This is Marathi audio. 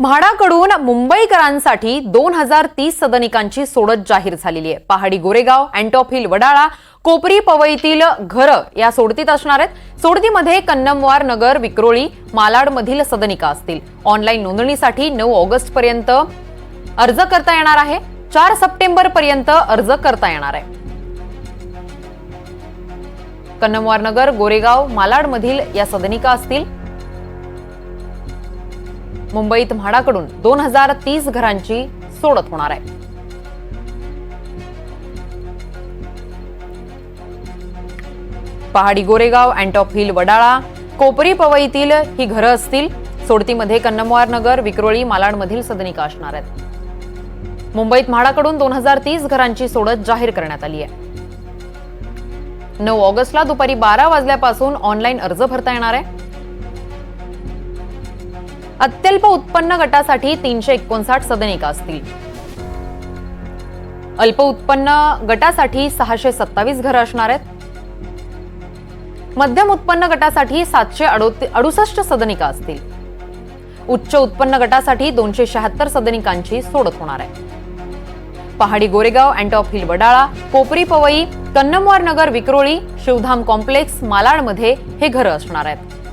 म्हाडाकडून मुंबईकरांसाठी दोन हजार तीस सदनिकांची सोडत जाहीर झालेली आहे. पहाडी गोरेगाव अँटॉप हिल वडाळा कोपरी पवईतील घरं या सोडतीत असणार आहेत. सोडतीमध्ये कन्नमवार नगर विक्रोळी मालाडमधील सदनिका असतील. ऑनलाईन नोंदणीसाठी नऊ ऑगस्ट पर्यंत अर्ज करता येणार आहे. चार सप्टेंबर पर्यंत अर्ज करता येणार आहे. कन्नमवार नगर गोरेगाव मालाडमधील या सदनिका असतील. मुंबईत म्हाडाकडून दोन हजार तीस घरांची सोडत होणार आहे. पहाडी गोरेगाव अँटॉप हिल वडाळा कोपरी पवईतील ही घरं असतील सोडतीमध्ये कन्नमवार नगर विक्रोळी मालाडमधील सदनिका असणार आहेत. मुंबईत म्हाडाकडून दोन हजार तीस घरांची सोडत जाहीर करण्यात आली आहे. नऊ ऑगस्टला दुपारी बारा वाजल्यापासून ऑनलाईन अर्ज भरता येणार आहे. अत्यल्प उत्पन्न गटासाठी तीनशे एकोणसाठ सदनिका असतील. अल्प उत्पन्न गटासाठी सहाशे सत्तावीस घरं असणार आहेत. मध्यम उत्पन्न गटासाठी सातशे अडुसष्ट सदनिका असतील. उच्च उत्पन्न गटासाठी दोनशे शहात्तर सदनिकांची सोडत होणार आहे पहाडी गोरेगाव अँटॉप हिल वडाळा कोपरी पवई कन्नमवार नगर विक्रोळी शिवधाम कॉम्प्लेक्स मालाडमध्ये हे घरं असणार आहेत.